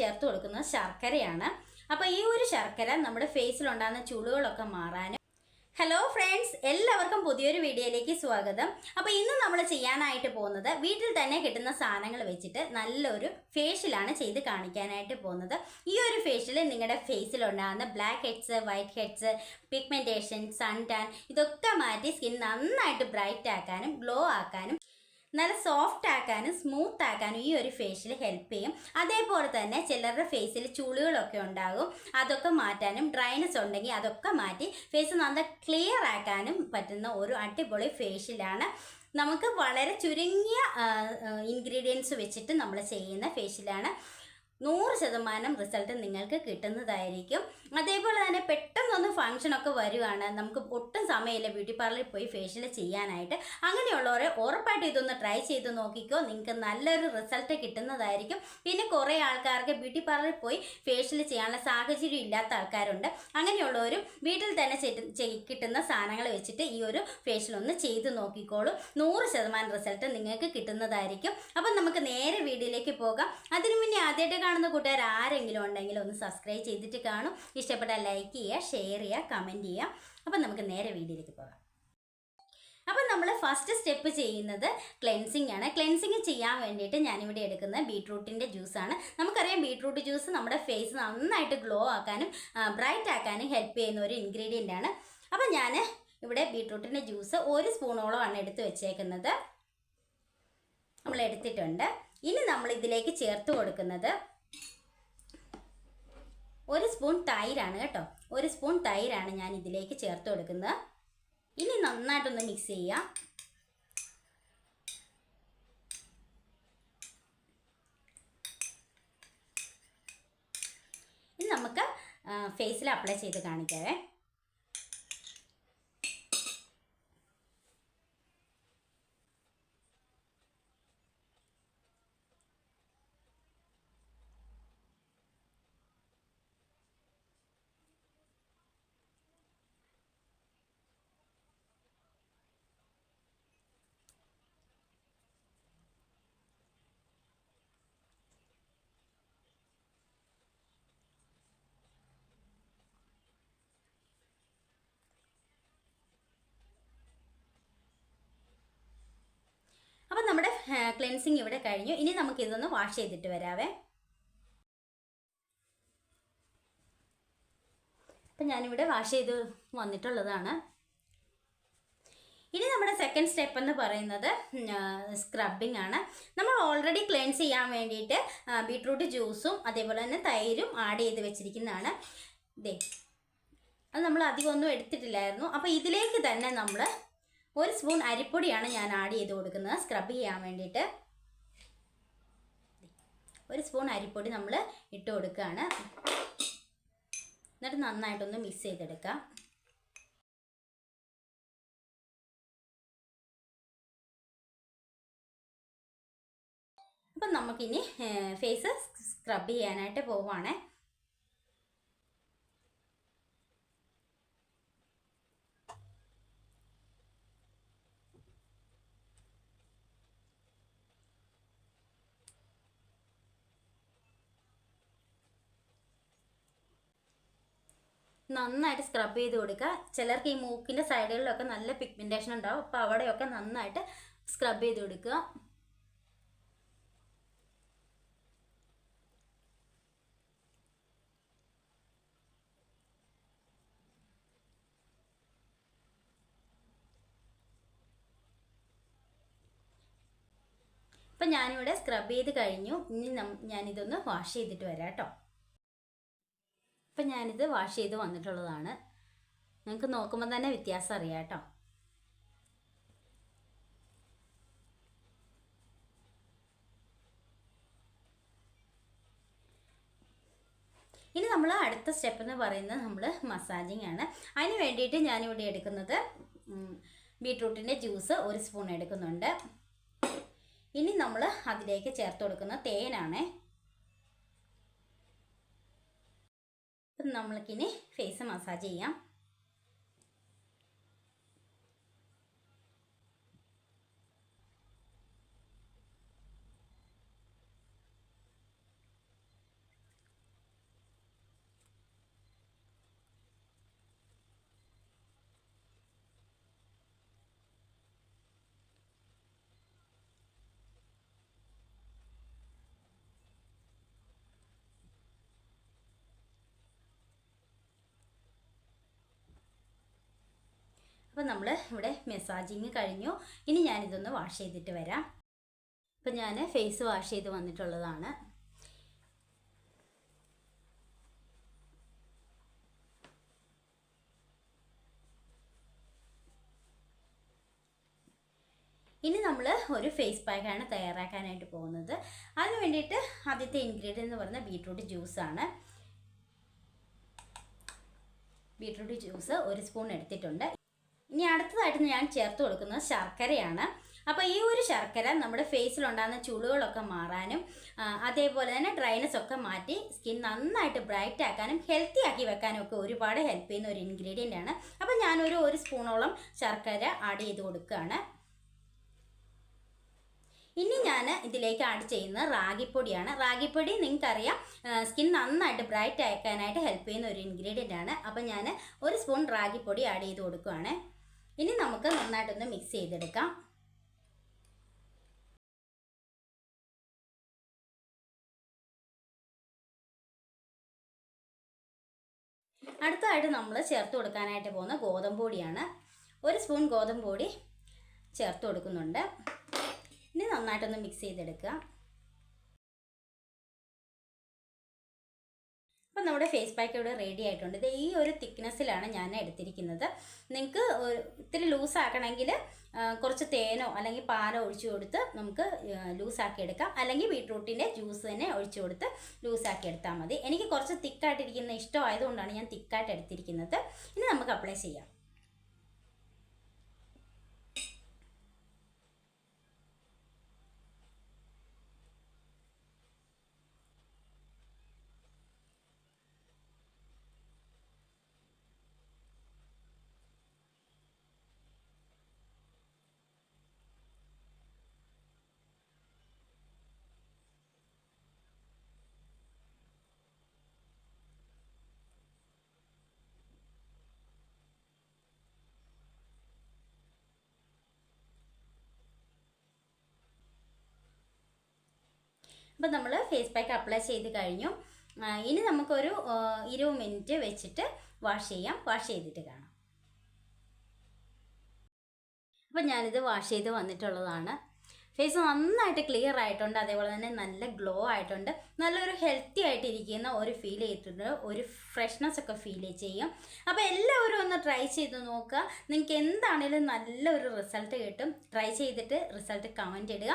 ചേർത്ത് കൊടുക്കുന്നത് ശർക്കരയാണ്. അപ്പോൾ ഈ ഒരു ശർക്കര നമ്മുടെ ഫേസിലുണ്ടാകുന്ന ചുളുകളൊക്കെ മാറാനും. ഹലോ ഫ്രണ്ട്സ് എല്ലാവർക്കും പുതിയൊരു വീഡിയോയിലേക്ക് സ്വാഗതം. അപ്പോൾ ഇന്ന് നമ്മൾ ചെയ്യാനായിട്ട് പോകുന്നത് വീട്ടിൽ തന്നെ കിട്ടുന്ന സാധനങ്ങൾ വെച്ചിട്ട് നല്ലൊരു ഫേഷ്യലാണ് ചെയ്ത് കാണിക്കാനായിട്ട് പോകുന്നത്. ഈ ഒരു ഫേഷ്യൽ നിങ്ങളുടെ ഫേസിലുണ്ടാകുന്ന blackheads whiteheads pigmentation sun tan ഇതൊക്കെ മാറ്റി സ്കിൻ നന്നായിട്ട് ബ്രൈറ്റ് ആക്കാനും ഗ്ലോ ആക്കാനും നല്ല സോഫ്റ്റ് ആക്കാനും സ്മൂത്ത് ആക്കാനും ഈ ഒരു ഫേഷ്യൽ ഹെൽപ്പ് ചെയ്യും. അതേപോലെ തന്നെ ചിലരുടെ ഫേസിൽ ചുളികളൊക്കെ ഉണ്ടാകും. അതൊക്കെ മാറ്റാനും ഡ്രൈനസ് ഉണ്ടെങ്കിൽ അതൊക്കെ മാറ്റി ഫേസ് നല്ല ക്ലിയർ ആക്കാനും പറ്റുന്ന ഒരു അടിപൊളി ഫേഷ്യലാണ് നമുക്ക് വളരെ ചുരുങ്ങിയ ഇൻഗ്രീഡിയൻസ് വെച്ചിട്ട് നമ്മൾ ചെയ്യുന്ന ഫേഷ്യലാണ് നൂറ് ശതമാനം റിസൾട്ട് നിങ്ങൾക്ക് കിട്ടുന്നതായിരിക്കും. അതേപോലെ തന്നെ പെട്ടെന്നൊന്ന് ഫംഗ്ഷനൊക്കെ വരുവാണ്. നമുക്ക് ഒട്ടും സമയമില്ല ബ്യൂട്ടി പാർലറിൽ പോയി ഫേഷ്യൽ ചെയ്യാനായിട്ട്. അങ്ങനെയുള്ളവരെ ഉറപ്പായിട്ട് ഇതൊന്ന് ട്രൈ ചെയ്ത് നോക്കിക്കോ. നിങ്ങൾക്ക് നല്ലൊരു റിസൾട്ട് കിട്ടുന്നതായിരിക്കും. പിന്നെ കുറേ ആൾക്കാർക്ക് ബ്യൂട്ടി പാർലറിൽ പോയി ഫേഷ്യൽ ചെയ്യാനുള്ള സാഹചര്യം ഇല്ലാത്ത ആൾക്കാരുണ്ട്. അങ്ങനെയുള്ളവരും വീട്ടിൽ തന്നെ കിട്ടുന്ന സാധനങ്ങൾ വെച്ചിട്ട് ഈ ഒരു ഫേഷ്യൽ ഒന്ന് ചെയ്ത് നോക്കിക്കോളൂ. നൂറ് ശതമാനം റിസൾട്ട് നിങ്ങൾക്ക് കിട്ടുന്നതായിരിക്കും. അപ്പം നമുക്ക് നേരെ വീഡിയോയിലേക്ക് പോകാം. അതിനു മുന്നേ ആദ്യമായിട്ട് കാണുന്ന കൂട്ടുകാർ ആരെങ്കിലും ഉണ്ടെങ്കിൽ ഒന്ന് സബ്സ്ക്രൈബ് ചെയ്തിട്ട് കാണും. ഇഷ്ടപ്പെട്ടാൽ ലൈക്ക് ചെയ്യുക ഷെയർ ചെയ്യുക കമന്റ് ചെയ്യുക. അപ്പം നമുക്ക് നേരെ വീഡിയോയിലേക്ക് പോകാം. അപ്പം നമ്മൾ ഫസ്റ്റ് സ്റ്റെപ്പ് ചെയ്യുന്നത് ക്ലെൻസിങ് ആണ്. ക്ലെൻസിങ് ചെയ്യാൻ വേണ്ടിയിട്ട് ഞാനിവിടെ എടുക്കുന്നത് ബീട്രൂട്ടിന്റെ ജ്യൂസാണ് നമുക്കറിയാം ബീട്രൂട്ട് ജ്യൂസ് നമ്മുടെ ഫേസ് നന്നായിട്ട് ഗ്ലോ ആക്കാനും ബ്രൈറ്റ് ആക്കാനും ഹെൽപ്പ് ചെയ്യുന്ന ഒരു ഇൻഗ്രീഡിയന്റ് ആണ്. അപ്പം ഞാൻ ഇവിടെ ബീട്രൂട്ടിന്റെ ജ്യൂസ് ഒരു സ്പൂണോളമാണ് എടുത്ത് വെച്ചേക്കുന്നത്. നമ്മൾ എടുത്തിട്ടുണ്ട് ഇനി നമ്മൾ ഇതിലേക്ക് ചേർത്ത് കൊടുക്കുന്നത് ഒരു സ്പൂൺ തൈരാണ് കേട്ടോ. ഒരു സ്പൂൺ തൈരാണ് ഞാൻ ഇതിലേക്ക് ചേർത്ത് കൊടുക്കുന്നത്. ഇനി നന്നായിട്ടൊന്ന് മിക്സ് ചെയ്യാം. ഇനി നമുക്ക് ഫേസിൽ അപ്ലൈ ചെയ്ത് കാണിക്കാവേ അപ്പം നമ്മുടെ ക്ലെൻസിങ് ഇവിടെ കഴിഞ്ഞു. ഇനി നമുക്ക് ഇതൊന്ന് വാഷ് ചെയ്തിട്ട് വരാവേ. അപ്പം ഞാനിവിടെ വാഷ് ചെയ്ത് വന്നിട്ടുള്ളതാണ്. ഇനി നമ്മുടെ സെക്കൻഡ് സ്റ്റെപ്പ് എന്ന് പറയുന്നത് സ്ക്രബിംഗ് ആണ്. നമ്മൾ ഓൾറെഡി ക്ലെൻസ് ചെയ്യാൻ വേണ്ടിയിട്ട് ബീട്രൂട്ട് ജ്യൂസും അതേപോലെ തന്നെ തൈരും ആഡ് ചെയ്ത് വെച്ചിരിക്കുന്നതാണ്. ദേ അത് നമ്മൾ അധികം ഒന്നും എടുത്തിട്ടില്ലായിരുന്നു. അപ്പോൾ ഇതിലേക്ക് തന്നെ നമ്മൾ ഒരു സ്പൂൺ അരിപ്പൊടിയാണ് ഞാൻ ആഡ് ചെയ്ത് കൊടുക്കുന്നത്. സ്ക്രബ് ചെയ്യാൻ വേണ്ടിയിട്ട്. ഒരു സ്പൂൺ അരിപ്പൊടി നമ്മൾ ഇട്ട് കൊടുക്കുകയാണ്. എന്നിട്ട് നന്നായിട്ടൊന്ന് മിക്സ് ചെയ്തെടുക്കാം അപ്പം നമുക്കിനി ഫേസ് സ്ക്രബ് ചെയ്യാനായിട്ട് പോവുകയാണേ നന്നായിട്ട് സ്ക്രബ് ചെയ്ത് കൊടുക്കുക. ചിലർക്ക് ഈ മൂക്കിന്റെ സൈഡുകളിലൊക്കെ നല്ല പിഗ്മെന്റേഷൻ ഉണ്ടാവും. അപ്പോൾ അവിടെയൊക്കെ നന്നായിട്ട് സ്ക്രബ് ചെയ്ത് കൊടുക്കുക. അപ്പം ഞാനിവിടെ സ്ക്രബ് ചെയ്ത് കഴിഞ്ഞു. ഇനി ഞാനിതൊന്ന് വാഷ് ചെയ്തിട്ട് വരാം കേട്ടോ. അപ്പം ഞാനിത് വാഷ് ചെയ്ത് വന്നിട്ടുള്ളതാണ്. നിങ്ങൾക്ക് നോക്കുമ്പോൾ തന്നെ വ്യത്യാസം അറിയാം കേട്ടോ. ഇനി നമ്മൾ അടുത്ത സ്റ്റെപ്പ് എന്ന് പറയുന്നത് നമ്മൾ മസാജിങ് ആണ്. അതിന് വേണ്ടിയിട്ട് ഞാനിവിടെ എടുക്കുന്നത് ബീട്രൂട്ടിന്റെ ജ്യൂസ് ഒരു സ്പൂൺ എടുക്കുന്നുണ്ട്. ഇനി നമ്മൾ അതിലേക്ക് ചേർത്ത് കൊടുക്കുന്ന തേനാണ്. നമ്മൾക്കിനി ഫേസ് മസാജ് ചെയ്യാം. അപ്പോൾ നമ്മൾ ഇവിടെ മെസ്സാജിങ് കഴിഞ്ഞു. ഇനി ഞാനിതൊന്ന് വാഷ് ചെയ്തിട്ട് വരാം. അപ്പം ഞാൻ ഫേസ് വാഷ് ചെയ്ത് വന്നിട്ടുള്ളതാണ്. ഇനി നമ്മൾ ഒരു ഫേസ് പാക്കാണ് തയ്യാറാക്കാനായിട്ട് പോകുന്നത്. അതിന് വേണ്ടിയിട്ട് ആദ്യത്തെ ഇൻഗ്രീഡിയന്റ് എന്ന് പറയുന്നത് ബീട്രൂട്ട് ജ്യൂസാണ് ബീട്രൂട്ട് ജ്യൂസ് ഒരു സ്പൂൺ എടുത്തിട്ടുണ്ട്. ഇനി അടുത്തതായിട്ട് ഞാൻ ചേർത്ത് കൊടുക്കുന്നത് ശർക്കരയാണ്. അപ്പോൾ ഈ ഒരു ശർക്കര നമ്മുടെ ഫേസിലുണ്ടാകുന്ന ചുളുകളൊക്കെ മാറാനും അതേപോലെ തന്നെ ഡ്രൈനസ് ഒക്കെ മാറ്റി സ്കിൻ നന്നായിട്ട് ബ്രൈറ്റ് ആക്കാനും ഹെൽത്തി ആക്കി വെക്കാനും ഒക്കെ ഒരുപാട് ഹെൽപ്പ് ചെയ്യുന്ന ഒരു ഇൻഗ്രീഡിയന്റ് ആണ്. അപ്പോൾ ഞാനൊരു ഒരു സ്പൂണോളം ശർക്കര ആഡ് ചെയ്ത് കൊടുക്കുകയാണ്. ഇനി ഞാൻ ഇതിലേക്ക് ആഡ് ചെയ്യുന്നത് റാഗിപ്പൊടിയാണ്. റാഗിപ്പൊടി നിങ്ങൾക്കറിയാം സ്കിൻ നന്നായിട്ട് ബ്രൈറ്റ് ആക്കാനായിട്ട് ഹെൽപ്പ് ചെയ്യുന്ന ഒരു ഇൻഗ്രീഡിയന്റ് ആണ്. അപ്പോൾ ഞാൻ ഒരു സ്പൂൺ റാഗിപ്പൊടി ആഡ് ചെയ്ത് കൊടുക്കുകയാണ്. ഇനി നമുക്ക് നന്നായിട്ടൊന്ന് മിക്സ് ചെയ്തെടുക്കാം. അടുത്തതായിട്ട് നമ്മൾ ചേർത്ത് കൊടുക്കാനായിട്ട് പോകുന്ന ഗോതമ്പ് പൊടിയാണ്. ഒരു സ്പൂൺ ഗോതമ്പ് പൊടി ചേർത്ത് കൊടുക്കുന്നുണ്ട്. ഇനി നന്നായിട്ടൊന്ന് മിക്സ് ചെയ്തെടുക്കുക. അപ്പം നമ്മുടെ ഫേസ് പാക്ക് ഇവിടെ റെഡി ആയിട്ടുണ്ട്. ഇത് ഈ ഒരു തിക്നെസ്സിലാണ് ഞാൻ എടുത്തിരിക്കുന്നത്. നിങ്ങൾക്ക് ഇത്തിരി ലൂസാക്കണമെങ്കിൽ കുറച്ച് തേനോ അല്ലെങ്കിൽ പാലോ ഒഴിച്ചു കൊടുത്ത് നമുക്ക് ലൂസാക്കി എടുക്കാം. അല്ലെങ്കിൽ ബീട്രൂട്ടിന്റെ ജ്യൂസ് തന്നെ ഒഴിച്ചു കൊടുത്ത് ലൂസാക്കി എടുത്താൽ മതി. എനിക്ക് കുറച്ച് തിക്കായിട്ടിരിക്കുന്ന ഇഷ്ടമായതുകൊണ്ടാണ് ഞാൻ തിക്കായിട്ട് എടുത്തിരിക്കുന്നത്. ഇനി നമുക്ക് അപ്ലൈ ചെയ്യാം. അപ്പം നമ്മൾ ഫേസ് പാക്ക് അപ്ലൈ ചെയ്ത് കഴിഞ്ഞു. ഇനി നമുക്കൊരു ഇരുപത് മിനിറ്റ് വെച്ചിട്ട് വാഷ് ചെയ്യാം. വാഷ് ചെയ്തിട്ട് കാണാം. അപ്പം ഞാനിത് വാഷ് ചെയ്ത് വന്നിട്ടുള്ളതാണ്. ഫേസ് നന്നായിട്ട് ക്ലിയർ ആയിട്ടുണ്ട്. അതേപോലെ തന്നെ നല്ല ഗ്ലോ ആയിട്ടുണ്ട്. നല്ലൊരു ഹെൽത്തി ആയിട്ടിരിക്കുന്ന ഒരു ഫീൽ ചെയ്തിട്ടുണ്ട്. ഒരു ഫ്രഷ്നെസ് ഒക്കെ ഫീൽ ചെയ്യും. അപ്പോൾ എല്ലാവരും ഒന്ന് ട്രൈ ചെയ്ത് നോക്കുക. നിങ്ങൾക്ക് എന്താണേലും നല്ലൊരു റിസൾട്ട് കിട്ടും. ട്രൈ ചെയ്തിട്ട് റിസൾട്ട് കമന്റ് ഇടുക.